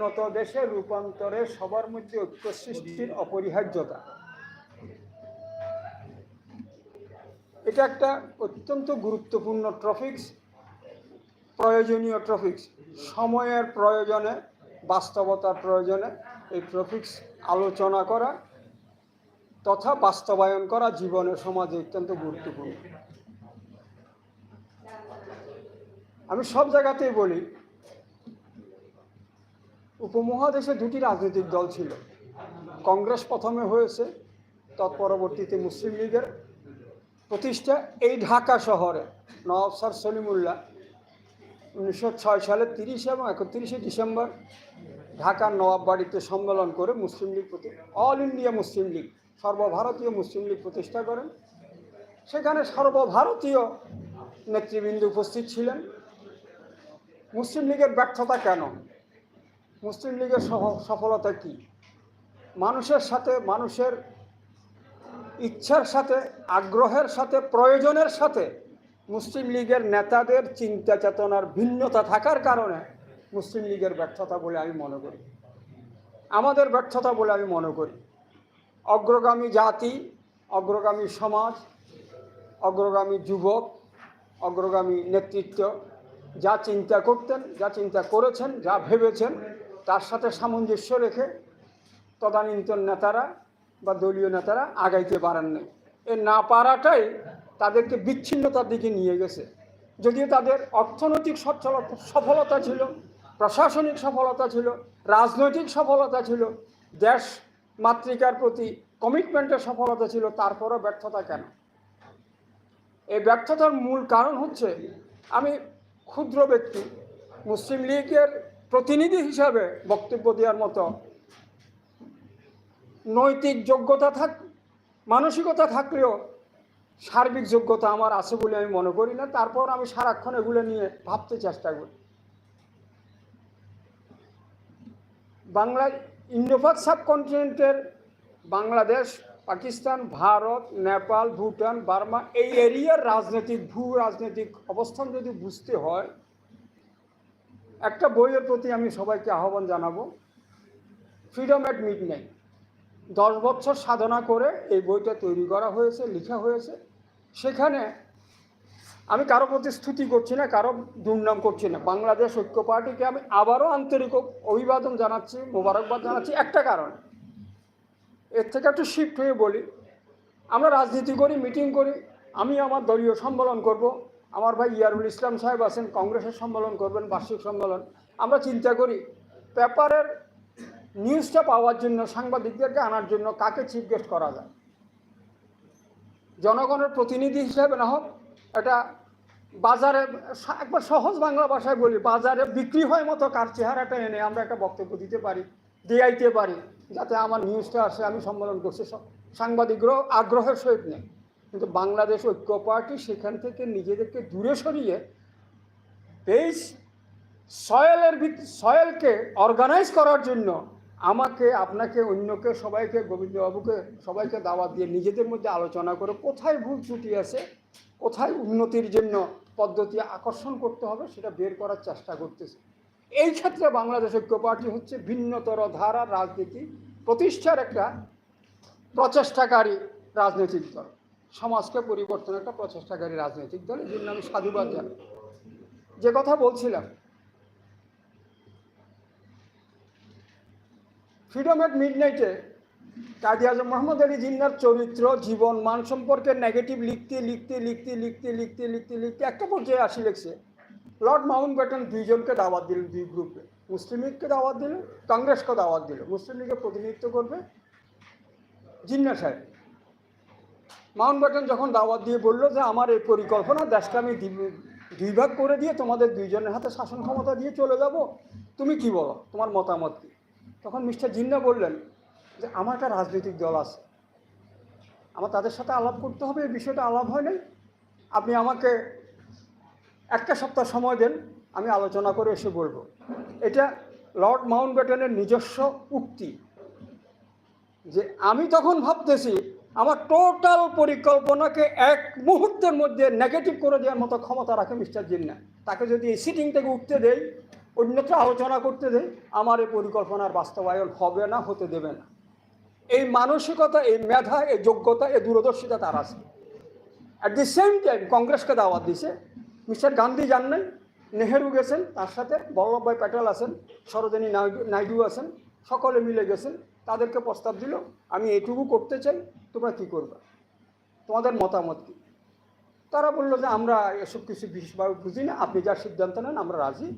উন্নত দেশে রূপান্তরে সবার মধ্যে ঐক্য সৃষ্টির অপরিহার্যতা। এটা একটা অত্যন্ত গুরুত্বপূর্ণ ট্রফিক্স, প্রয়োজনীয় ট্রফিক্স। সময়ের প্রয়োজনে, বাস্তবতার প্রয়োজনে এই ট্রফিক্স আলোচনা করা তথা বাস্তবায়ন করা জীবনের সমাজে অত্যন্ত গুরুত্বপূর্ণ। আমি সব জায়গাতেই বলি উপমহাদেশে দুটি রাজনৈতিক দল ছিল। কংগ্রেস প্রথমে হয়েছে তৎপরবর্তীতে মুসলিম লীগের প্রতিষ্ঠা এই ঢাকা শহরে, নওয়াব স্যার সলিমুল্লাহ। উনিশশো ছয় সালের তিরিশে এবং একত্রিশে ডিসেম্বর ঢাকার নবাব বাড়িতে সম্মেলন করে মুসলিম লীগ প্রতি অল ইন্ডিয়া মুসলিম লীগ, সর্বভারতীয় মুসলিম লীগ প্রতিষ্ঠা করেন। সেখানে সর্বভারতীয় নেতৃবৃন্দ উপস্থিত ছিলেন। মুসলিম লীগের ব্যর্থতা কেন? মুসলিম লীগের সফ- সফলতা কি? মানুষের সাথে, মানুষের ইচ্ছার সাথে, আগ্রহের সাথে, প্রয়োজনের সাথে মুসলিম লীগের নেতাদের চিন্তা চেতনার ভিন্নতা থাকার কারণে মুসলিম লীগের ব্যর্থতা বলে আমি মনে করি। আমাদের ব্যর্থতা বলে আমি মনে করি। অগ্রগামী জাতি, অগ্রগামী সমাজ, অগ্রগামী যুবক, অগ্রগামী নেতৃত্ব, যা চিন্তা করতেন, যা চিন্তা করেছেন, যা ভেবেছেন তার সাথে সামঞ্জস্য রেখে তদানীন্তন নেতারা বা দলীয় নেতারা আগাইতে পারেন নাই। এ না পারাটাই তাদেরকে বিচ্ছিন্নতার দিকে নিয়ে গেছে। যদিও তাদের অর্থনৈতিক সচ্ছলতা সফলতা ছিল, প্রশাসনিক সফলতা ছিল, রাজনৈতিক সফলতা ছিল, দেশ মাতৃকার প্রতি কমিটমেন্টের সফলতা ছিল, তারপরও ব্যর্থতা কেন? এই ব্যর্থতার মূল কারণ হচ্ছে, আমি ক্ষুদ্র ব্যক্তি, মুসলিম লীগের প্রতিনিধি হিসাবে বক্তব্য দেওয়ার মতো নৈতিক যোগ্যতা থাক, মানসিকতা থাকলেও সার্বিক যোগ্যতা আমার আছে বলে আমি মনে করি না। তারপর আমি সারাক্ষণ এগুলো নিয়ে ভাবতে চেষ্টা করি। বাংলা ইন্ডোপাক সাবকন্টিনেন্টের বাংলাদেশ, পাকিস্তান, ভারত, নেপাল, ভুটান, বার্মা এই এরিয়ার রাজনৈতিক ভূ রাজনৈতিক অবস্থান যদি বুঝতে হয় একটা বইয়ের প্রতি আমি সবাইকে আহ্বান জানাব ফ্রিডম অ্যাট মিড নাইট দশ বছর সাধনা করে এই বইটা তৈরি করা হয়েছে, লেখা হয়েছে। সেখানে আমি কারও প্রতি স্তুতি করছি না, কারও দুর্নাম করছি না। বাংলাদেশ ঐক্য পার্টিকে আমি আবারও আন্তরিক অভিবাদন জানাচ্ছি, মোবারকবাদ জানাচ্ছি একটা কারণ। এর থেকে একটু শিফট হয়ে বলি। আমরা রাজনীতি করি মিটিং করি, আমি আমার দলীয় সম্মেলন করব আমার ভাই ইয়ারুল ইসলাম সাহেব আছেন, কংগ্রেসের সম্মেলন করবেন, বার্ষিক সম্মেলন। আমরা চিন্তা করি, পেপারের নিউজটা পাওয়ার জন্য, সাংবাদিকদেরকে আনার জন্য কাকে চিফ গেস্ট করা যায়? জনগণের প্রতিনিধি হিসেবে না হোক, এটা বাজারে, একবার সহজ বাংলা ভাষায় বলি, বাজারে বিক্রি হয় মতো কার চেহারাটা এনে আমরা একটা বক্তব্য দিতে পারি, দিয়াইতে পারি, যাতে আমার নিউজটা আসে, আমি সম্মেলন করছি, সব সাংবাদিকরাও আগ্রহের সহিত নেই কিন্তু বাংলাদেশ ঐক্য পার্টি সেখান থেকে নিজেদেরকে দূরে সরিয়ে বেশ সয়েলের ভিত, সয়েলকে অর্গানাইজ করার জন্য আমাকে, আপনাকে, অন্যকে, সবাইকে, গোবিন্দবাবুকে সবাইকে দাওয়াত দিয়ে নিজেদের মধ্যে আলোচনা করে কোথায় ভুল ত্রুটি আছে, কোথায় উন্নতির জন্য পদ্ধতি আকর্ষণ করতে হবে সেটা বের করার চেষ্টা করতেছে। এই ক্ষেত্রে বাংলাদেশ ঐক্য পার্টি হচ্ছে ভিন্নতর ধারা, রাজনীতি প্রতিষ্ঠার একটা প্রচেষ্টাকারী রাজনৈতিক দল। সমাজকে পরিবর্তনের একটা প্রচেষ্টাকারী রাজনৈতিক দল এই জন্য আমি সাধুবাদ জানাই। যে কথা বলছিলাম ফ্রিডম অ্যাট মিড নাইটে কাজী আজম মোহাম্মদ আলী জিন্নার চরিত্র, জীবন, মান সম্পর্কে নেগেটিভ লিখতে লিখতে লিখতে লিখতে লিখতে লিখতে লিখতে একটা পর্যায়ে আসি লিখছে। লর্ড মাউন্ট ব্যাটন দুইজনকে দাওয়াত দিল দুই গ্রুপে মুসলিম লীগকে দাওয়াত দিল কংগ্রেসকে দাওয়াত দিল মুসলিম লীগের প্রতিনিধিত্ব করবে জিন্না সাহেব। মাউন্ট ব্যাটন যখন দাওয়াত দিয়ে বলল যে, আমার এই পরিকল্পনা, দেশকে আমি দুই- দুই ভাগ করে দিয়ে তোমাদের দুইজনের হাতে শাসন ক্ষমতা দিয়ে চলে যাব, তুমি কি বলো? তোমার মতামত কি? তখন মিস্টার জিন্না বললেন যে, আমার একটা রাজনৈতিক দল আছে। আমার তাদের সাথে আলাপ করতে হবে, এই বিষয়টা আলাপ হয় নাই। আপনি আমাকে একটা সপ্তাহ সময় দেন, আমি আলোচনা করে এসে বলব। এটা লর্ড মাউন্ট ব্যাটনের নিজস্ব উক্তি যে, আমি তখন ভাবতেছি আমার টোটাল পরিকল্পনাকে এক মুহূর্তের মধ্যে নেগেটিভ করে দেওয়ার মতো ক্ষমতা রাখে মিস্টার জিন্না। তাকে যদি এই সিটিং থেকে উঠতে দেয় অন্যত্র আলোচনা করতে দেয় আমার এই পরিকল্পনার বাস্তবায়ন হবে না, হতে দেবে না। এই মানসিকতা, এই মেধা, এই যোগ্যতা, এই দূরদর্শিতা তার আছে। অ্যাট দি সেম টাইম কংগ্রেসকে দাওয়াত দিছে। মিস্টার গান্ধী যান নাই, নেহেরু গেছেন, তার সাথে বল্লভভাই প্যাটেল আছেন, সরোজিনী নাইডু নাইডু আছেন, সকলে মিলে গেছেন। তাদেরকে প্রস্তাব দিল, আমি এইটুকু করতে চাই, তোমরা কী করবে? তোমাদের মতামত কী? তারা বলল যে, আমরা এসব কিছু বিশেষভাবে বুঝি না, আপনি যা সিদ্ধান্ত নেন, আমরা রাজি।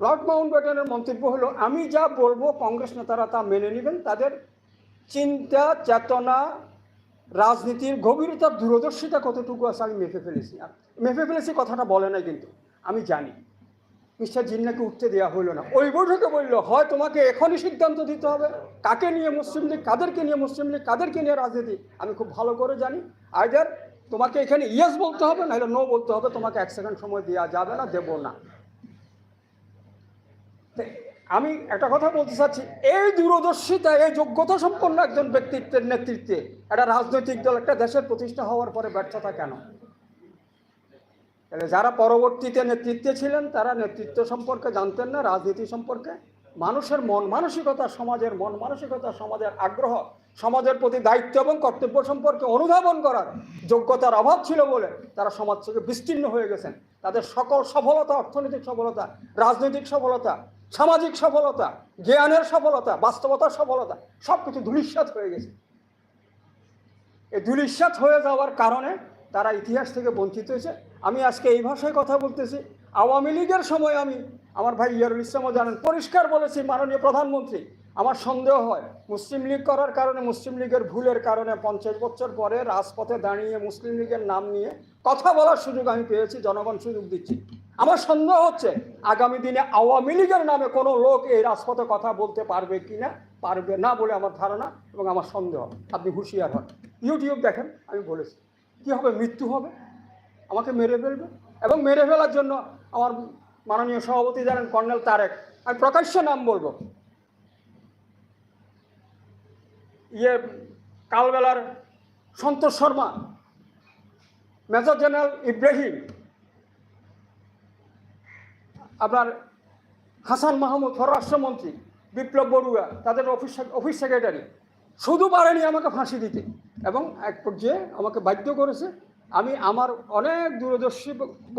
লর্ড মাউন্ট ব্যাটেনের মন্তব্য হলো, আমি যা বলব, কংগ্রেস নেতারা তা মেনে নেবেন, তাদের চিন্তা, চেতনা, রাজনীতির গভীরতার দূরদর্শিতা কতটুকু আছে, আমি মেপে ফেলেছি। মেপে ফেলেছি, কথাটা বলে নাই কিন্তু, আমি জানি। মিস্টার জিন্নাকে উঠতে দেওয়া হলো না। ওই বৈঠকে বলল, হয় তোমাকে এখনই সিদ্ধান্ত দিতে হবে। কাকে নিয়ে মুসলিম লীগ, কাদেরকে নিয়ে মুসলিম লীগ, কাদেরকে নিয়ে রাজনীতি? আমি খুব ভালো করে জানি। আইদার তোমাকে এখানে ইয়েস বলতে হবে, নাহলে নো বলতে হবে। তোমাকে এক সেকেন্ড সময় দেওয়া যাবে না, দেবো না। আমি একটা কথা বলতে চাচ্ছি। এই দূরদর্শিতা, এই যোগ্যতা সম্পন্ন একজন ব্যক্তিত্বের নেতৃত্বে একটা রাজনৈতিক দল, একটা দেশের প্রতিষ্ঠা হওয়ার পরে ব্যর্থতা কেন? তাহলে যারা পরবর্তীতে নেতৃত্বে ছিলেন, তারা নেতৃত্ব সম্পর্কে জানতেন না, রাজনীতি সম্পর্কে। মানুষের মন মানসিকতা, সমাজের মন মানসিকতা, সমাজের আগ্রহ, সমাজের প্রতি দায়িত্ব এবং কর্তব্য সম্পর্কে অনুধাবন করার যোগ্যতার অভাব ছিল বলে তারা সমাজ থেকে বিস্তীর্ণ হয়ে গেছেন। তাদের সকল সফলতা, অর্থনৈতিক সফলতা, রাজনৈতিক সফলতা, সামাজিক সফলতা, জ্ঞানের সফলতা, বাস্তবতার সফলতা সব কিছু ধূলিসাৎ হয়ে গেছে। এই ধূলিসাৎ হয়ে যাওয়ার কারণে তারা ইতিহাস থেকে বঞ্চিত হয়েছে। আমি আজকে এই ভাষায় কথা বলতেছি। আওয়ামী লীগের সময় আমি আমার ভাই ইয়ারুল ইসলামও জানেন, পরিষ্কার বলেছি মাননীয় প্রধানমন্ত্রী, আমার সন্দেহ হয় মুসলিম লীগ করার কারণে, মুসলিম লীগের ভুলের কারণে পঞ্চাশ বছর পরে রাজপথে দাঁড়িয়ে মুসলিম লীগের নাম নিয়ে কথা বলার সুযোগ আমি পেয়েছি, জনগণ সুযোগ দিচ্ছি। আমার সন্দেহ হচ্ছে আগামী দিনে আওয়ামী লীগের নামে কোনো লোক এই রাজপথে কথা বলতে পারবে কি না, পারবে না বলে আমার ধারণা এবং আমার সন্দেহ। আপনি হুঁশিয়ার হন। ইউটিউব দেখেন, আমি বলেছি। কি হবে? মৃত্যু হবে। আমাকে মেরে ফেলবে। এবং মেরে ফেলার জন্য আমার মাননীয় সভাপতি জানেন কর্নেল তারেক। আমি প্রকাশ্য নাম বলব। ইয়ে কালবেলার সন্তোষ শর্মা, মেজর জেনারেল ইব্রাহিম, আপনার হাসান মাহমুদ, পররাষ্ট্রমন্ত্রী বিপ্লব বড়ুয়া, তাদের অফিস অফিস সেক্রেটারি। শুধু পারেনি আমাকে ফাঁসি দিতে। এবং এক পর্যায়ে আমাকে বাধ্য করেছে। আমি আমার অনেক দূরদর্শী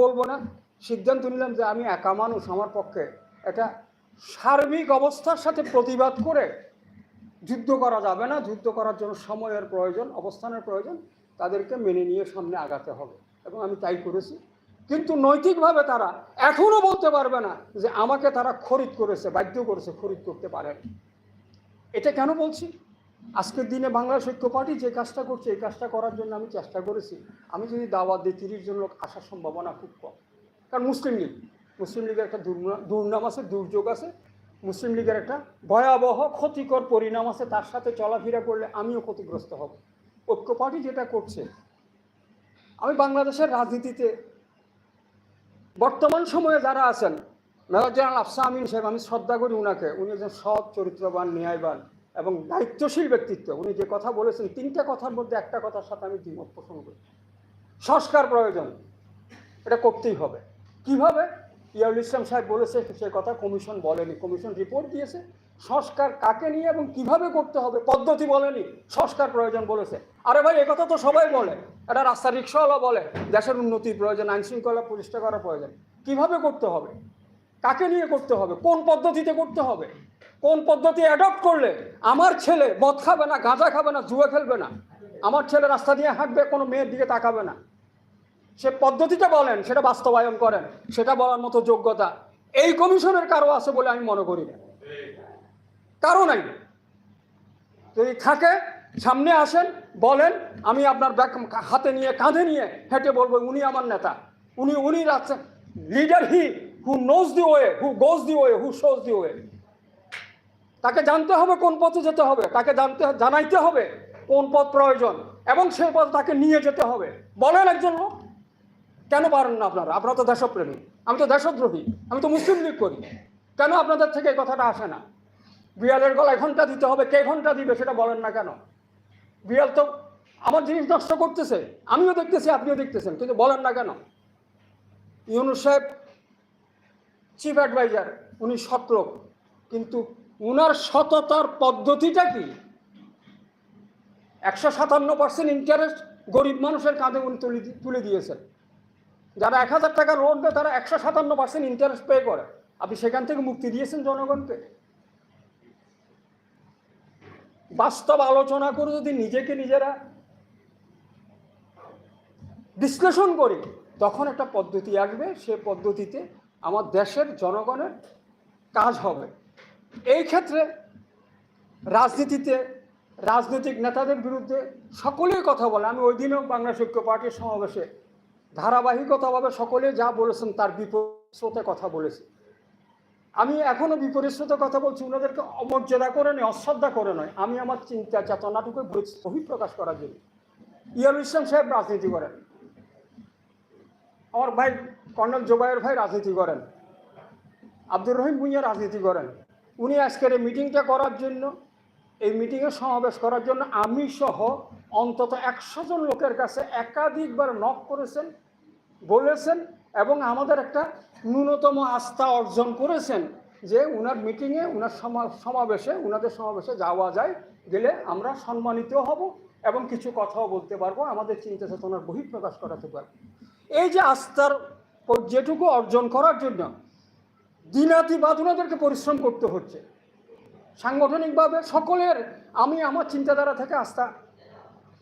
বলব না, সিদ্ধান্ত নিলাম যে আমি একা মানুষ, আমার পক্ষে এটা সার্বিক অবস্থার সাথে প্রতিবাদ করে যুদ্ধ করা যাবে না। যুদ্ধ করার জন্য সময়ের প্রয়োজন, অবস্থানের প্রয়োজন, তাদেরকে মেনে নিয়ে সামনে আগাতে হবে এবং আমি তাই করেছি। কিন্তু নৈতিকভাবে তারা এখনও বলতে পারবে না যে আমাকে তারা খরিদ করেছে, বাধ্য করেছে খরিদ করতে পারেন। এটা কেন বলছি? আজকের দিনে বাংলাদেশ ঐক্য পার্টি যে কাজটা করছে, এই কাজটা করার জন্য আমি চেষ্টা করেছি। আমি যদি দাওয়াত দিই, তিরিশ জন লোক আসার সম্ভাবনা খুব কম। কারণ মুসলিম লীগ, মুসলিম লীগের একটা দুর্না- দুর্নাম আছে, দুর্যোগ আছে। মুসলিম লীগের একটা ভয়াবহ, ক্ষতিকর পরিণাম আছে, তার সাথে চলাফেরা করলে আমিও ক্ষতিগ্রস্ত হব। ঐক্য পার্টি যেটা করছে, আমি বাংলাদেশের রাজনীতিতে বর্তমান সময়ে যারা আছেন মেজর জেনারেল আফসা আমিন সাহেব, আমি শ্রদ্ধা করি উনাকে। উনি একজন সৎ, চরিত্রবান, ন্যায়বান। এবং দায়িত্বশীল ব্যক্তিত্ব, উনি যে কথা বলেছেন, তিনটা কথার মধ্যে একটা কথার সাথে আমি দ্বিমত পোষণ করি। সংস্কার প্রয়োজন, এটা করতেই হবে। কীভাবে? ইয়াউল ইসলাম সাহেব বলেছে, সে কথা কমিশন বলেনি, কমিশন রিপোর্ট দিয়েছে। সংস্কার কাকে নিয়ে এবং কীভাবে করতে হবে, পদ্ধতি বলেনি, সংস্কার প্রয়োজন বলেছে। আরে ভাই একথা তো সবাই বলে। একটা রাস্তা রিক্সাওয়ালা বলে, দেশের উন্নতির প্রয়োজন আইনশৃঙ্খলা প্রতিষ্ঠা করা প্রয়োজন। কীভাবে করতে হবে? কাকে নিয়ে করতে হবে? কোন পদ্ধতিতে করতে হবে? কোন পদ্ধতি অ্যাডপ্ট করলে আমার ছেলে মদ খাবে না, গাঁজা খাবে না, জুয়া খেলবে না? আমার ছেলে রাস্তা দিয়ে হাঁটবে, কোনো মেয়ের দিকে তাকাবে না। সে পদ্ধতিটা বলেন, সেটা বাস্তবায়ন করেন, সেটা বলার মতো যোগ্যতা এই কমিশনের কারও আছে বলে আমি মনে করি না। কারও নাই। যদি থাকে, সামনে আসেন, বলেন, আমি আপনার ব্যাক হাতে নিয়ে, কাঁধে নিয়ে হেঁটে বলব, উনি আমার নেতা। উনি উনি leader he who knows the way who goes the way who shows the way তাকে জানতে হবে কোন পথে যেতে হবে, তাকে জানতে জানাইতে হবে কোন পথ প্রয়োজন এবং সেই পথ তাকে নিয়ে যেতে হবে। বলেন একজন লোক। কেন পারেন না আপনারা? আপনারা তো দেশপ্রেমী। আমি তো দেশদ্রোহী। আমি তো মুসলিম লীগ করি। কেন আপনাদের থেকে এই কথাটা আসে না? বিড়ালের গলায় ঘণ্টা দিতে হবে, কে ঘণ্টা দিবে সেটা বলেন না কেন? বিড়াল তো আমার জিনিস নষ্ট করতেছে। আমিও দেখতেছি, আপনিও দেখতেছেন, কিন্তু বলেন না কেন? ইউনুসেফ চিফ অ্যাডভাইজার উনি সৎ কিন্তু উনার সততার পদ্ধতিটা কি? একশো সাতান্ন পার্সেন্ট ইন্টারেস্ট গরিব মানুষের কাঁধে উনি তুলে তুলে দিয়েছেন। যারা এক হাজার টাকা লোন দেয়, তারা একশো সাতান্ন পার্সেন্ট ইন্টারেস্ট পে করে। আপনি সেখান থেকে মুক্তি দিয়েছেন জনগণকে। বাস্তব আলোচনা করে যদি নিজেকে নিজেরা বিশ্লেষণ করি, তখন একটা পদ্ধতি আসবে। সে পদ্ধতিতে আমার দেশের জনগণের কাজ হবে। এই ক্ষেত্রে রাজনীতিতে, রাজনৈতিক নেতাদের বিরুদ্ধে সকলেই কথা বলে। আমি ওই দিনও বাংলাদেশ ঐক্য পার্টির সমাবেশে ধারাবাহিকতাভাবে সকলে যা বলেছেন তার বিপরীতে কথা বলেছি। আমি এখনও বিপরীত কথা বলছি ওনাদেরকে অমর্যাদা করে নয়, অশ্রদ্ধা করে নয়। আমি আমার চিন্তা চেতনাটুকু বহিঃপ্রকাশ করার জন্য। ইয়াল ইসলাম সাহেব রাজনীতি করেন। আমার ভাই কর্নেল জোবায়ের ভাই রাজনীতি করেন। আব্দুর রহিম ভুঁইয়া রাজনীতি করেন। উনি আজকের এই মিটিংটা করার জন্য, এই মিটিংয়ে সমাবেশ করার জন্য আমি সহ অন্তত একশো জন লোকের কাছে একাধিকবার নক করেছেন, বলেছেন এবং আমাদের একটা ন্যূনতম আস্থা অর্জন করেছেন যে উনার মিটিংয়ে উনার সমা- সমাবেশে, উনাদের সমাবেশে যাওয়া যায়, গেলে আমরা সম্মানিত হব এবং কিছু কথাও বলতে পারব, আমাদের চিন্তা চেতনার বহিঃপ্রকাশ করাতে পারব। এই যে আস্থার যেটুকু অর্জন করার জন্য দিনাতি বাদ ওনাদেরকে পরিশ্রম করতে হচ্ছে। সাংগঠনিকভাবে সকলের, আমি আমার চিন্তাধারা থেকে আস্থা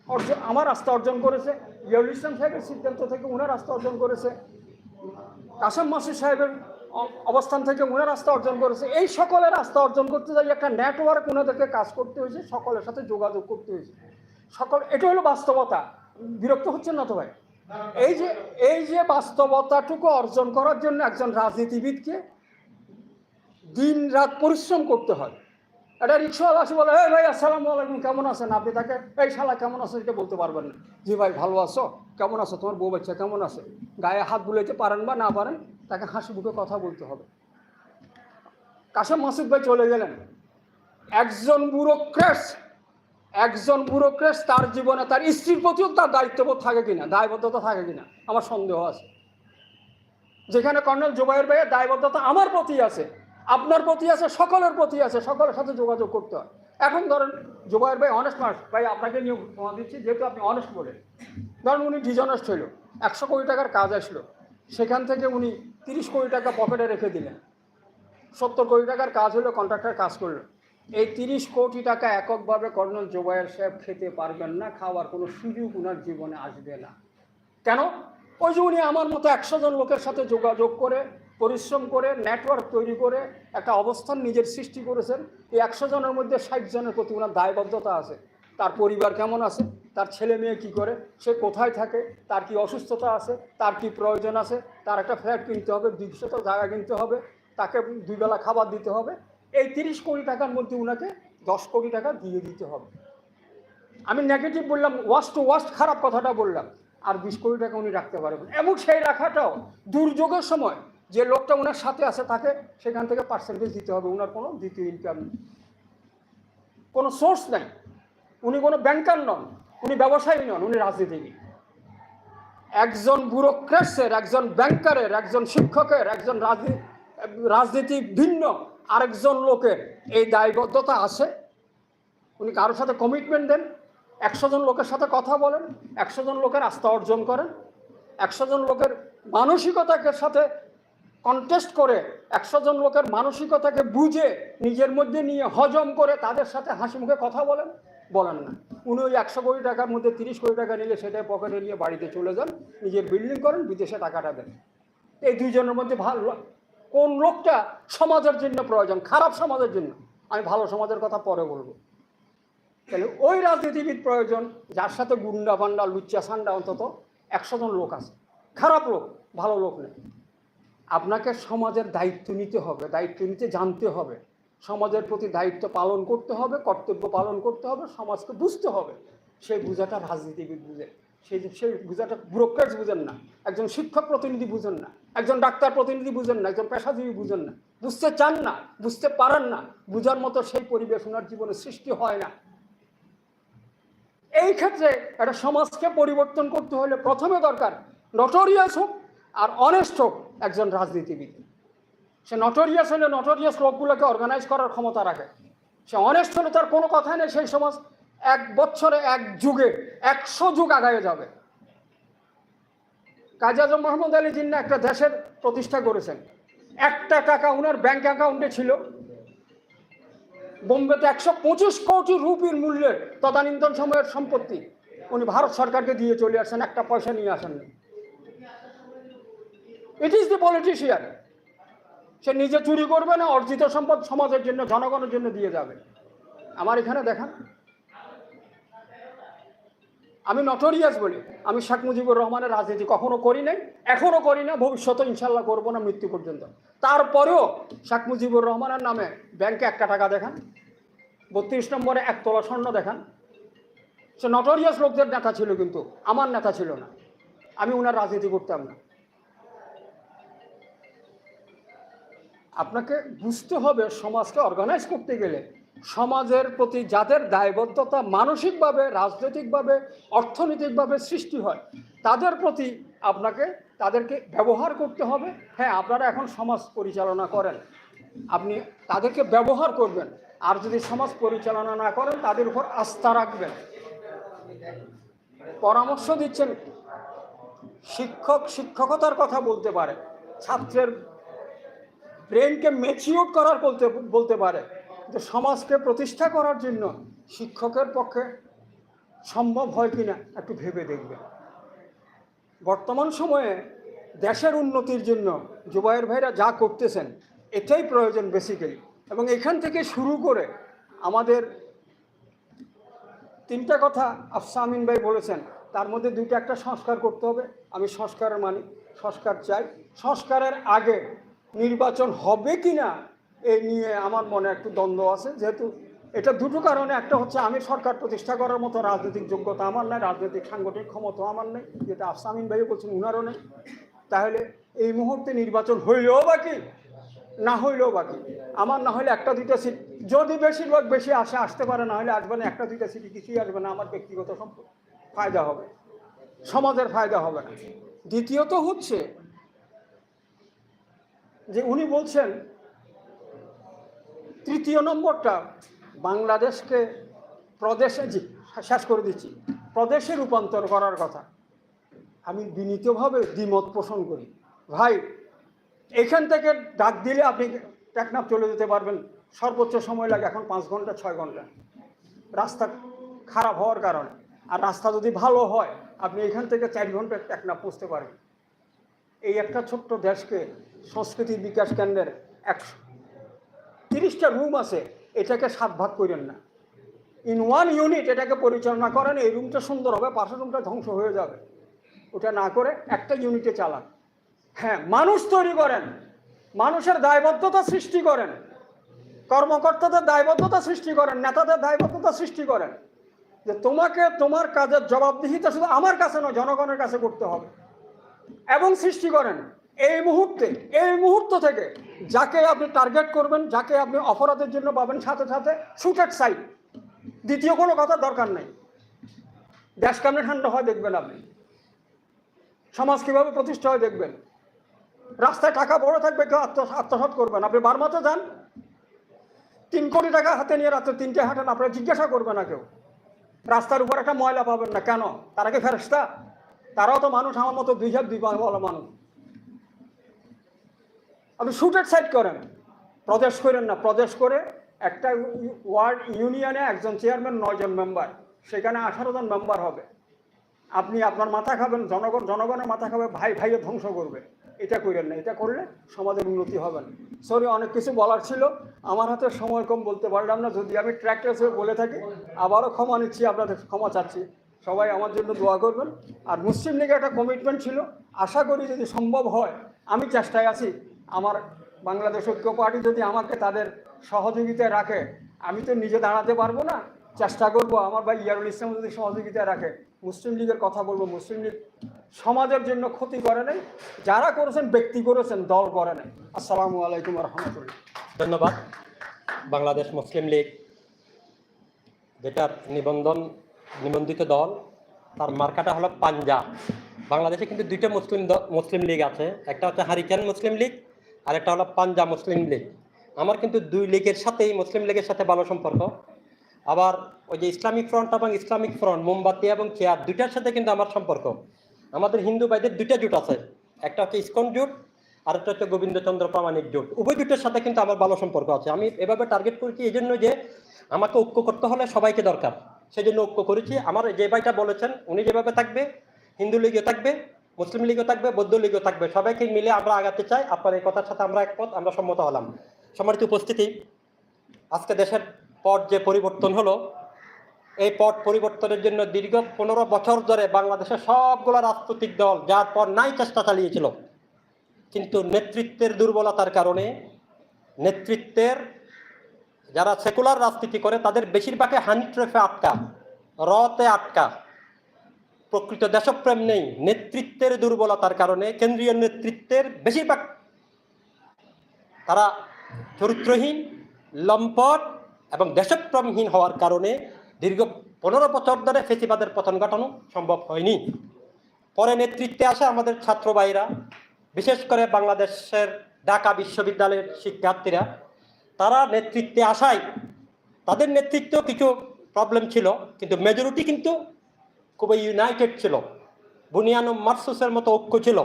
অর্জন, আমার আস্থা অর্জন করেছে। ইয়াউল ইসলাম সাহেবের সিদ্ধান্ত থেকে উনার আস্থা অর্জন করেছে। কাসেম মাসুদ সাহেবের অবস্থান থেকে উনার আস্থা অর্জন করেছে। এই সকলের আস্থা অর্জন করতে যাই, একটা নেটওয়ার্ক ওনাদেরকে কাজ করতে হয়েছে, সকলের সাথে যোগাযোগ করতে হয়েছে। সকল, এটা হলো বাস্তবতা। বিরক্ত হচ্ছেন না তো ভাই? এই যে এই যে বাস্তবতাটুকু অর্জন করার জন্য একজন রাজনীতিবিদকে দিন রাত পরিশ্রম করতে হয়। একটা রিক্সাওয়ালা আসে বলে, এই ভাই, আসসালামু আলাইকুম, কেমন আছেন আপনি? তাকে, এই শালা, কেমন আছেন এটা বলতে পারবেন না। জি ভাই, ভালো আছো? কেমন আছো? তোমার বউ বাচ্চা কেমন আছে? গায়ে হাত বুলাইতে পারেন বা না পারেন, তাকে হাসি মুখে কথা বলতে হবে। কাসেম মাসুদ ভাই চলে গেলেন। একজন ব্যুরোক্রেস একজন ব্যুরোক্রেস তার জীবনে তার স্ত্রীর প্রতিও তার দায়িত্ববোধ থাকে কিনা, দায়বদ্ধতা থাকে কিনা, আমার সন্দেহ আছে। যেখানে কর্নেল জোবাইর ভাইয়ের দায়বদ্ধতা আমার প্রতি আছে। আপনার প্রতি আছে, সকলের প্রতি আছে, সকলের সাথে যোগাযোগ করতে হয়। এখন ধরেন, জোবাইর ভাই অনেস্ট মানুষ, ভাই আপনাকে নিয়ে ক্ষমা দিচ্ছি, যেহেতু আপনি অনেস্ট বলেন। ধরেন উনি ডিজনেস্ট হইল, একশো কোটি টাকার কাজ আসলো, সেখান থেকে উনি তিরিশ কোটি টাকা পকেটে রেখে দিলেন। সত্তর কোটি টাকার কাজ হলো কন্ট্রাক্টর কাজ করল। এই তিরিশ কোটি টাকা এককভাবে কর্নেল জোবায়ের সাহেব খেতে পারবেন না, খাওয়ার কোনো সুযোগ ওনার জীবনে আসবে না। কেন? ওই যে উনি আমার মতো একশো জন লোকের সাথে যোগাযোগ করে পরিশ্রম করে নেটওয়ার্ক তৈরি করে, একটা অবস্থান নিজের সৃষ্টি করেছেন। এই একশো জনের মধ্যে ষাট জনের প্রতি ওনার দায়বদ্ধতা আছে। তার পরিবার কেমন আছে? তার ছেলে মেয়ে কী করে? সে কোথায় থাকে? তার কি অসুস্থতা আছে? তার কি প্রয়োজন আছে? তার একটা ফ্ল্যাট কিনতে হবে দ্বিশত জায়গা কিনতে হবে, তাকে দুই বেলা খাবার দিতে হবে। এই তিরিশ কোটি টাকার মধ্যে ওনাকে দশ কোটি টাকা দিয়ে দিতে হবে। আমি নেগেটিভ বললাম ওয়াস্ট টু ওয়াস্ট খারাপ কথাটা বললাম। আর বিশ কোটি টাকা উনি রাখতে পারবেন এবং সেই রাখাটাও দুর্যোগের সময় যে লোকটা ওনার সাথে আছে তাকে সেখান থেকে পার্সেন্টেজ দিতে হবে, ওনার কোনো দ্বিতীয় ইনকাম নেই। কোনো সোর্স নাই। উনি কোনো ব্যাংকার নন, উনি ব্যবসায়ী নন, উনি রাজনীতিবিদ। একজন ব্যুরোক্রেটসের একজন ব্যাংকারের একজন শিক্ষকের, একজন রাজনীতি ভিন্ন, আরেকজন লোকের এই দায়বদ্ধতা আছে। উনি কারোর সাথে কমিটমেন্ট দেন, একশো জন লোকের সাথে কথা বলেন, একশো জন লোকের আস্থা অর্জন করেন, একশো জন লোকের মানসিকতাকে সাথে কন্টেস্ট করে একশো জন লোকের মানসিকতাকে বুঝে নিজের মধ্যে নিয়ে হজম করে তাদের সাথে হাসি মুখে কথা বলেন বলেন না। উনি ওই একশো কোটি টাকার মধ্যে তিরিশ কোটি টাকা নিলে সেটাই পকেটে নিয়ে বাড়িতে চলে যান, নিজের বিল্ডিং করেন, বিদেশে টাকাটা দেন। এই দুইজনের মধ্যে ভালো কোন লোকটা সমাজের জন্য প্রয়োজন? খারাপ সমাজের জন্য। আমি ভালো সমাজের কথা পরে বলব। তাহলে ওই রাজনীতিবিদ প্রয়োজন, যার সাথে গুন্ডা বান্ডা লুচ্চা সান্ডা অন্তত একশো জন লোক আছে। খারাপ লোক, ভালো লোক নেই। আপনাকে সমাজের দায়িত্ব নিতে হবে, দায়িত্ব নিতে জানতে হবে। সমাজের প্রতি দায়িত্ব পালন করতে হবে, কর্তব্য পালন করতে হবে, সমাজকে বুঝতে হবে। সেই বোঝাটা রাজনীতিবিদ বুঝে। সেই সেই বোঝাটা ব্রোকার্স বুঝেন না। একজন শিক্ষক প্রতিনিধি বুঝেন না। একজন ডাক্তার প্রতিনিধি বুঝেন না। একজন পেশাজীবী বুঝেন না। বুঝতে চান না, বুঝতে পারেন না। বুঝার মতো সেই পরিবেশ ওনার জীবনে সৃষ্টি হয় না। এই ক্ষেত্রে একটা সমাজকে পরিবর্তন করতে হলে প্রথমে দরকার নটোরিয়াস হোক আর অনেস্ট একজন রাজনীতিবিদ। সে নটোরিয়াস হলে নটোরিয়াস লোকগুলোকে অর্গানাইজ করার ক্ষমতা রাখে। সে অনেস্ট হলে তার কোনো কথাই নেই, সেই সমাজ এক বছরে এক যুগে একশো যুগ আগায় যাবে। কাজী আজম মোহাম্মদ আলী জিন্না একটা দেশের প্রতিষ্ঠা করেছেন। একটা টাকা ওনার ব্যাংক অ্যাকাউন্টে ছিল। বোম্বেতে একশো পঁচিশ কোটি রুপির মূল্যের তদানীন্তন সময়ের সম্পত্তি উনি ভারত সরকারকে দিয়ে চলে আসেন, একটা পয়সা নিয়ে আসেননি। ইট ইজ দ্য পলিটিশিয়ান সে নিজে চুরি করবে না, অর্জিত সম্পদ সমাজের জন্য, জনগণের জন্য দিয়ে যাবে। আমার এখানে দেখান। আমি নটোরিয়াস বলি। আমি শেখ মুজিবুর রহমানের রাজনীতি কখনো করি নাই এখনও করি না, ভবিষ্যতে ইনশাল্লাহ করব না মৃত্যু পর্যন্ত। তারপরেও শেখ মুজিবুর রহমানের নামে ব্যাংকে একটা টাকা দেখান, বত্রিশ নম্বরে এক তোলা স্বর্ণ দেখান। সে নটোরিয়াস লোকদের নেতা ছিল কিন্তু, আমার নেতা ছিল না। আমি ওনার রাজনীতি করতাম না। আপনাকে বুঝতে হবে সমাজকে অর্গানাইজ করতে গেলে। সমাজের প্রতি যাদের দায়বদ্ধতা মানসিকভাবে, রাজনৈতিকভাবে, অর্থনৈতিকভাবে সৃষ্টি হয়, তাদের প্রতি আপনাকে, তাদেরকে ব্যবহার করতে হবে। হ্যাঁ আপনারা এখন সমাজ পরিচালনা করেন। আপনি তাদেরকে ব্যবহার করবেন। আর যদি সমাজ পরিচালনা না করেন, তাদের উপর আস্থা রাখবেন। পরামর্শ দিচ্ছেন। শিক্ষক, শিক্ষকতার কথা বলতে পারে। ছাত্রের ব্রেনকে ম্যাচিওর করার বলতে বলতে পারে। যে সমাজকে প্রতিষ্ঠা করার জন্য শিক্ষকের পক্ষে সম্ভব হয় কিনা একটু ভেবে দেখবে। বর্তমান সময়ে দেশের উন্নতির জন্য জুবাইর ভাইরা যা করতেছেন, এটাই প্রয়োজন বেসিক্যালি এবং এখান থেকে শুরু করে আমাদের তিনটা কথা আফসা আমিন ভাই বলেছেন, তার মধ্যে দুইটা একটা সংস্কার করতে হবে। আমি সংস্কারের মানি, সংস্কার চাই। সংস্কারের আগে নির্বাচন হবে কি না এই নিয়ে আমার মনে একটু দ্বন্দ্ব আছে। যেহেতু এটা দুটো কারণে, একটা হচ্ছে আমি সরকার প্রতিষ্ঠা করার মতো রাজনৈতিক যোগ্যতা আমার নাই, রাজনৈতিক সাংগঠনিক ক্ষমতা আমার নেই, যেটা আফসা আমিন ভাইও বলছেন উনারও নেই। তাহলে এই মুহূর্তে নির্বাচন হইলেও বাকি, না হইলেও বাকি। আমার না হলে একটা দুইটা সিট, যদি বেশিরভাগ বেশি আসে, আসতে পারে, না হলে আসবে না, একটা দুইটা সিটি কিছুই আসবে না, আমার ব্যক্তিগত সম্পদ ফায়দা হবে। সমাজের ফায়দা হবে না। দ্বিতীয়ত হচ্ছে যে উনি বলছেন, তৃতীয় নম্বরটা বাংলাদেশকে প্রদেশে শেষ করে দিচ্ছি, প্রদেশে রূপান্তর করার কথা। আমি বিনীতভাবে দ্বিমত পোষণ করি। ভাই, এখান থেকে ডাক দিলে আপনি টেকনাফ চলে যেতে পারবেন। সর্বোচ্চ সময় লাগে এখন পাঁচ ঘণ্টা, ছয় ঘণ্টা। রাস্তা খারাপ হওয়ার কারণে। আর রাস্তা যদি ভালো হয়, আপনি এখান থেকে চার ঘণ্টা টেকনাফ পৌঁছতে পারবেন। এই একটা ছোট্ট দেশকে সংস্কৃতির বিকাশ কেন্দ্রের একশো। তিরিশটা রুম আছে, এটাকে সাত ভাগ করেন না। ইন ওয়ান ইউনিট এটাকে পরিচালনা করেন, এই রুমটা সুন্দর হবে, পাশের রুমটা ধ্বংস হয়ে যাবে। ওটা না করে একটা ইউনিটে চালান। হ্যাঁ মানুষ তৈরি করেন, মানুষের দায়বদ্ধতা সৃষ্টি করেন, কর্মকর্তাদের দায়বদ্ধতা সৃষ্টি করেন, নেতাদের দায়বদ্ধতা সৃষ্টি করেন। যে তোমাকে, তোমার কাজের জবাবদিহিতা শুধু আমার কাছে নয়, জনগণের কাছে করতে হবে। এবং সৃষ্টি করেন। এই মুহূর্তে, এই মুহূর্ত থেকে যাকে আপনি টার্গেট করবেন, যাকে আপনি অপরাধের জন্য পাবেন সাথে সাথে শুটেড সাইড দ্বিতীয় কোনো কথা দরকার নেই। দেশ কেমনে ঠান্ডা হয় দেখবেন আপনি। সমাজ কীভাবে প্রতিষ্ঠা হয় দেখবেন। রাস্তায় টাকা বড় থাকবে কেউ আত্ম আত্মসাৎ করবেন আপনি বারমাতে যান। তিন কোটি টাকা হাতে নিয়ে রাত্রে তিনটে হাঁটেন, আপনারা জিজ্ঞাসা করবে না কেউ। রাস্তার উপর একটা ময়লা পাবেন না। কেন? তারা কি ফেরস্তা তারাও তো মানুষ, আমার মতো দুই হাত দুই পা বলা মানুষ। আপনি শুটেড সাইড করেন। প্রদেশ করেন না, প্রদেশ করে একটা ওয়ার্ড ইউনিয়নে একজন চেয়ারম্যান, নয়জন মেম্বার। সেখানে আঠারো জন মেম্বার হবে। আপনি আপনার মাথা খাবেন, জনগণ, জনগণের মাথা খাবে, ভাই ভাইয়ে ধ্বংস করবে। এটা করেন না, এটা করলে সমাজের উন্নতি হবে না। সরি অনেক কিছু বলার ছিল। আমার হাতে সময় কম বলতে পারলাম না, যদি আমি ট্র্যাক্টর হিসেবে বলে থাকি, আবারও ক্ষমা নিচ্ছি, আপনাদের ক্ষমা চাচ্ছি। সবাই আমার জন্য দোয়া করবেন। আর মুসলিম লীগের একটা কমিটমেন্ট ছিল। আশা করি যদি সম্ভব হয়, আমি চেষ্টায় আছি আমার বাংলাদেশ ঐক্য পার্টি যদি আমাকে তাদের সহযোগিতায় রাখে, আমি তো নিজে দাঁড়াতে পারব না। চেষ্টা করব আমার ভাই ইয়ারুল ইসলাম যদি সহযোগিতায় রাখে, মুসলিম লীগের কথা বলব, মুসলিম লীগ সমাজের জন্য ক্ষতি করে নাই। যারা করেছেন, ব্যক্তি করেছেন, দল করে নাই। আসসালামু আলাইকুম রহমতুল্লাহ ধন্যবাদ। বাংলাদেশ মুসলিম লীগ যেটার নিবন্ধন নিবন্ধিত দল, তার মার্কাটা হলো পাঞ্জা বাংলাদেশে কিন্তু দুইটা মুসলিম মুসলিম লীগ আছে। একটা হচ্ছে হারিকেন মুসলিম লীগ, আর একটা হলো পাঞ্জা মুসলিম লীগ। আমার কিন্তু দুই লীগের সাথেই মুসলিম লীগের সাথে ভালো সম্পর্ক। আবার ওই যে ইসলামিক ফ্রন্ট এবং ইসলামিক ফ্রন্ট, মোমবাতি এবং চেয়ার, দুইটার সাথে কিন্তু আমার সম্পর্ক। আমাদের হিন্দু ভাইদের দুইটা জোট আছে। একটা হচ্ছে ইসকন জোট, আর একটা হচ্ছে গোবিন্দচন্দ্র প্রামাণিক জোট। উভয় জোটের সাথে কিন্তু আমার ভালো সম্পর্ক আছে। আমি এভাবে টার্গেট করেছি এই জন্য যে আমাকে ঐক্য করতে হলে সবাইকে দরকার। সেই জন্য ঐক্য করেছি। আমার যে ভাইটা বলেছেন উনি যেভাবে থাকবে হিন্দু লীগও থাকবে মুসলিম লীগও থাকবে বৌদ্ধ লীগও থাকবে সবাইকে মিলে আমরা আগাতে চাই। আপনার এই কথার সাথে আমরা একমত আমরা সম্মত হলাম। সম্মানিত উপস্থিতি আজকে দেশের পট যে পরিবর্তন হলো এই পট পরিবর্তনের জন্য দীর্ঘ পনেরো বছর ধরে বাংলাদেশের সবগুলো রাজনৈতিক দল যার পর নাই চেষ্টা চালিয়েছিল। কিন্তু নেতৃত্বের দুর্বলতার কারণে নেতৃত্বের যারা সেকুলার রাজনীতি করে, তাদের বেশিরভাগে হানি ট্রেফে আটকা, রতে আটকা। প্রকৃত দেশপ্রেম নেই, নেতৃত্বের দুর্বলতার কারণে কেন্দ্রীয় নেতৃত্বের বেশিরভাগ তারা চরিত্রহীন, লম্পট এবং দেশপ্রেমহীন হওয়ার কারণে দীর্ঘ পনেরো বছর ধরে ফেসিবাদের পতন ঘটানো সম্ভব হয়নি। পরে নেতৃত্বে আসে আমাদের ছাত্র ভাইরা বিশেষ করে বাংলাদেশের ঢাকা বিশ্ববিদ্যালয়ের শিক্ষার্থীরা। তারা নেতৃত্বে আসায় তাদের নেতৃত্ব কিছু প্রবলেম ছিল, কিন্তু মেজরিটি কিন্তু খুবই ইউনাইটেড ছিল। বুনিয়ানুম মার্সুসের মতো ঐক্য ছিল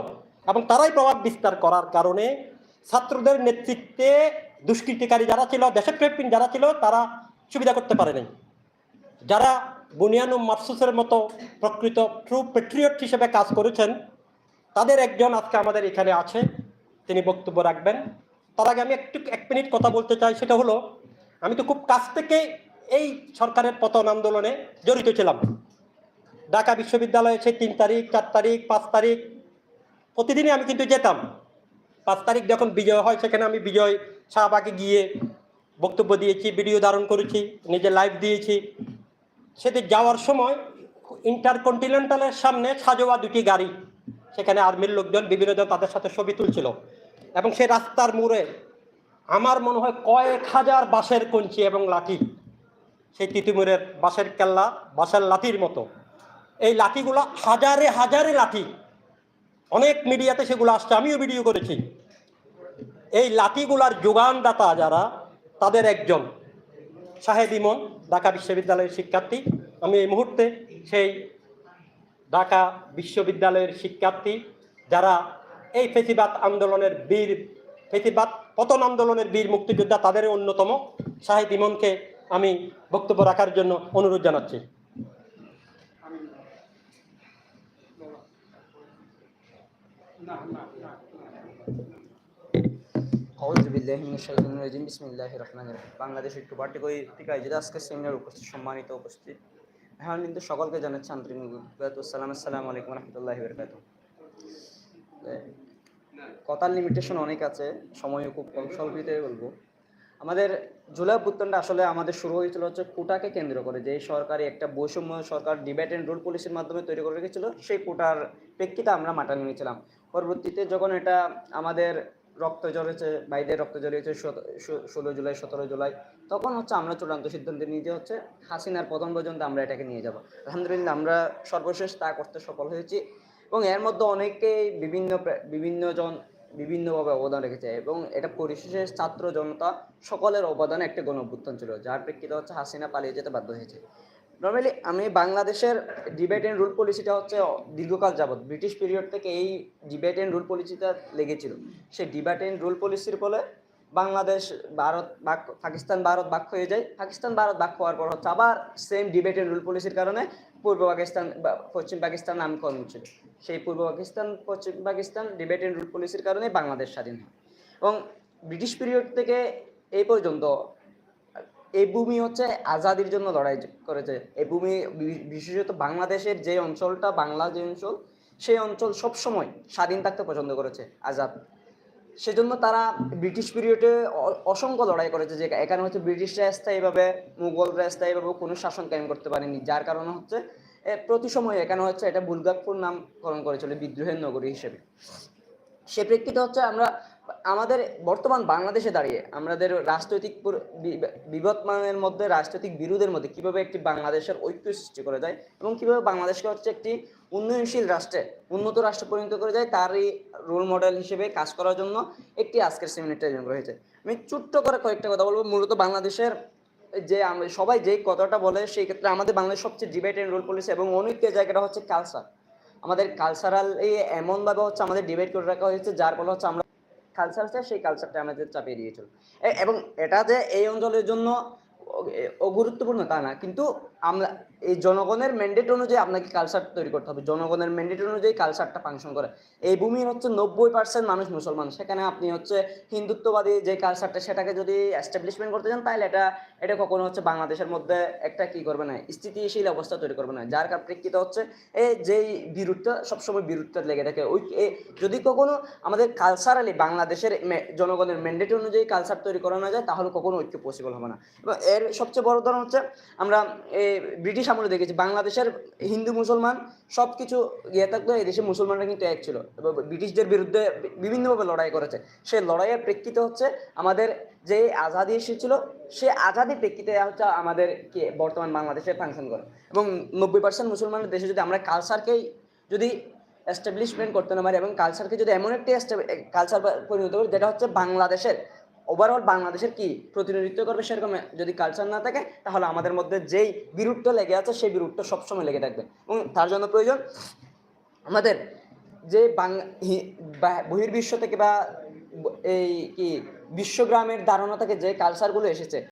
এবং তারাই প্রভাব বিস্তার করার কারণে ছাত্রদের নেতৃত্বে দুষ্কৃতিকারী যারা ছিল, দেশপ্রেমী যারা ছিল, তারা সুবিধা করতে পারেনি যারা বুনিয়ানুম মার্সুসের মতো প্রকৃত ট্রু পেট্রিয়ট হিসেবে কাজ করেছেন, তাদের একজন আজকে আমাদের এখানে আছে, তিনি বক্তব্য রাখবেন। তার আগে আমি একটু এক মিনিট কথা বলতে চাই, সেটা হলো, আমি তো খুব কাছ থেকে এই সরকারের পতন আন্দোলনে জড়িত ছিলাম। ঢাকা বিশ্ববিদ্যালয়ে সেই তিন তারিখ, চার তারিখ, পাঁচ তারিখ, প্রতিদিনই আমি কিন্তু যেতাম। পাঁচ তারিখ যখন বিজয় হয়, সেখানে আমি বিজয় শাহবাগে গিয়ে বক্তব্য দিয়েছি, ভিডিও ধারণ করেছি নিজে লাইভ দিয়েছি। সেদিন যাওয়ার সময় ইন্টারকন্টিনেন্টালের সামনে সাজোয়া দুটি গাড়ি, সেখানে আর্মির লোকজন, বিভিন্ন জন তাদের সাথে ছবি তুলছিল। এবং সেই রাস্তার মোড়ে আমার মনে হয় কয়েক হাজার বাঁশের কঞ্চি এবং লাঠি। সেই তিতুমিরের বাঁশের কেল্লা, বাঁশের লাঠির মতো। এই লাঠিগুলো হাজারে হাজারে লাঠি। অনেক মিডিয়াতে সেগুলো আসছে, আমিও ভিডিও করেছি। এই লাঠিগুলার যোগানদাতা যারা, তাদের একজন সাহেব ইমন, ঢাকা বিশ্ববিদ্যালয়ের শিক্ষার্থী। আমি এই মুহূর্তে সেই ঢাকা বিশ্ববিদ্যালয়ের শিক্ষার্থী যারা এই ফেসিবাদ আন্দোলনের বীর ফেসিবাদ পতন আন্দোলনের বীর মুক্তিযোদ্ধা তাদের অন্যতম শাহিদ ইমনকে আমি বক্তব্য রাখার জন্য অনুরোধ জানাচ্ছি বাংলাদেশ একটু পার্টিকই থেকে আয়োজিত আজকের সেমিনার উপস্থিত সম্মানিত উপস্থিত হ্যাঁ কিন্তু সকলকে জানাচ্ছি আন্তরিক সালাম আসসালামু আলাইকুম রহমতুল্লাহি বরকাত কথার লিমিটেশন অনেক আছে সময় খুব কম স্বল্পিতে বলব। আমাদের জুলাই অভ্যুত্থানটা আসলে আমাদের শুরু হয়েছিল হচ্ছে কোটাকে কেন্দ্র করে যে সরকারি একটা বৈষম্য সরকার ডিবেট অ্যান্ড রুল পলিসির মাধ্যমে তৈরি করে রেখেছিল, সেই কোটার প্রেক্ষিতে আমরা মাঠে নিয়েছিলাম পরবর্তীতে যখন এটা আমাদের রক্ত জড়িয়েছে বাইদের রক্ত জড়িয়েছে ষোলো জুলাই, সতেরো জুলাই, তখন হচ্ছে আমরা চূড়ান্ত সিদ্ধান্ত নিয়ে যে হচ্ছে হাসিনার প্রথম পর্যন্ত আমরা এটাকে নিয়ে যাব। আলহামদুলিল্লাহ আমরা সর্বশেষ তা করতে সফল হয়েছি। এবং এর মধ্যে অনেকেই বিভিন্ন প্রা- বিভিন্ন জন, বিভিন্নভাবে অবদান রেখেছে এবং এটা পরিশেষে ছাত্র জনতা সকলের অবদানে একটা গণ অভ্যুত্থান ছিল, যার প্রেক্ষিতে হচ্ছে হাসিনা পালিয়ে যেতে বাধ্য হয়েছে। নর্মালি আমি বাংলাদেশের ডিবেট অ্যান্ড রুল পলিসিটা হচ্ছে দীর্ঘকাল যাবৎ, ব্রিটিশ পিরিয়ড থেকে এই ডিবেট অ্যান্ড রুল পলিসিটা লেগেছিল। সেই ডিবেট অ্যান্ড রুল পলিসির ফলে বাংলাদেশ, ভারত বাক পাকিস্তান, ভারত বাক হয়ে যায়। পাকিস্তান, ভারত বাক হওয়ার পর হচ্ছে আবার সেম ডিবেট অ্যান্ড রুল পলিসির কারণে পূর্ব পাকিস্তান বা পশ্চিম পাকিস্তান নাম নামকরণ ছিল সেই পূর্ব পাকিস্তান, পশ্চিম পাকিস্তান ডিবেট অ্যান্ড রুল পলিসির কারণে বাংলাদেশ স্বাধীন হয়। এবং ব্রিটিশ পিরিয়ড থেকে এই পর্যন্ত এই ভূমি হচ্ছে আজাদির জন্য লড়াই করেছে। এই ভূমি বিশেষত বাংলাদেশের যে অঞ্চলটা, বাংলা যে অঞ্চল, সেই অঞ্চল সবসময় স্বাধীন থাকতে পছন্দ করেছে আজাদ। সেজন্য তারা ব্রিটিশ পিরিয়ডে অসংখ্য লড়াই করেছে যে এখানে হচ্ছে ব্রিটিশরা স্থায়ীভাবে মুঘলরা স্থায়ীভাবে কোনো শাসন কায়েম করতে পারেনি, যার কারণে হচ্ছে প্রতি সময় এখানে হচ্ছে এটা বুলগাকপুর নামকরণ করেছিল বিদ্রোহের নগরী হিসেবে। সে প্রেক্ষিতে হচ্ছে আমরা আমাদের বর্তমান বাংলাদেশে দাঁড়িয়ে আমাদের রাজনৈতিক বিবদমানের মধ্যে, রাজনৈতিক বিরোধের মধ্যে কীভাবে একটি বাংলাদেশের ঐক্য সৃষ্টি করা যায় এবং কীভাবে বাংলাদেশকে হচ্ছে একটি উন্নয়নশীল রাষ্ট্রে উন্নত রাষ্ট্রে পরিণত করে যায়, তারই রোল মডেল হিসেবে কাজ করার জন্য একটি আজকের সেমিনারটা আয়োজন করা হয়েছে। আমি ছোট্ট করে কয়েকটা কথা বলব। মূলত বাংলাদেশের যে আমরা সবাই যেই কথাটা বলে, সেই ক্ষেত্রে আমাদের বাংলাদেশ সবচেয়ে ডিবেট এন্ড রোল পলিসি এবং অনেক জায়গাটা হচ্ছে কালচার আমাদের কালচারাল এমনভাবে হচ্ছে আমাদের ডিবেট করে রাখা হয়েছে, যার ফলে হচ্ছে আমরা কালচারটা সেই কালচারটা আমাদের চাপিয়ে দিয়েছিল। এবং এটা যে এই অঞ্চলের জন্য অগুরুত্বপূর্ণ তা না। কিন্তু আমরা, এই জনগণের ম্যান্ডেট অনুযায়ী আপনাকে কালচার তৈরি করতে হবে। জনগণের ম্যান্ডেট অনুযায়ী কালচারটা ফাংশন করে। এই ভূমির হচ্ছে নব্বই পার্সেন্ট মানুষ মুসলমান। সেখানে আপনি হচ্ছে হিন্দুত্ববাদী যে কালচারটা সেটাকে যদি এস্টাবলিশমেন্ট করতে চান, তাহলে এটা এটা কখনো হচ্ছে বাংলাদেশের মধ্যে একটা কি করবে না, স্থিতিশীল অবস্থা তৈরি করবে না। যার প্রেক্ষিতে হচ্ছে এই যেই বিরোধটা সবসময় বিরোধটা লেগে থাকে। ওই যদি কখনো আমাদের কালচারালি বাংলাদেশের জনগণের ম্যান্ডেট অনুযায়ী কালচার তৈরি করানো যায়, তাহলে কখনো ঐক্য পসিবল হবে না। এবং এর সবচেয়ে বড় উদাহরণ হচ্ছে, আমরা এই ব্রিটিশ আমলে দেখেছি, বাংলাদেশের হিন্দু মুসলমান সব কিছু ইয়ে এই দেশে মুসলমানরা কিন্তু এক ছিল। এবং ব্রিটিশদের বিরুদ্ধে বিভিন্নভাবে লড়াই করেছে। সে লড়াইয়ের প্রেক্ষিতে হচ্ছে আমাদের যে আজাদি এসেছিল, সে আজাদি প্রেক্ষিতে হচ্ছে আমাদের বর্তমান বাংলাদেশে ফাংশন করে। এবং নব্বই পার্সেন্ট মুসলমানের দেশে যদি আমরা কালচারকেই যদি এস্টাবলিশমেন্ট করতে না পারি এবং কালচারকে যদি এমন একটি কালচার পরিণত করি, যেটা হচ্ছে বাংলাদেশের ওভারঅল বাংলাদেশের কি প্রতিনিধিত্ব করবে সেরকম যদি কালচার না থাকে, তাহলে আমাদের মধ্যে যেই বিরুদ্ধ লেগে আছে সেই বিরুদ্ধ সবসময় লেগে থাকবে। এবং তার জন্য প্রয়োজন আমাদের যে বহির্বিশ্ব থেকে বা এই কি বিশ্বগ্রামের ধারণা থেকে যে কালচারগুলো এসেছে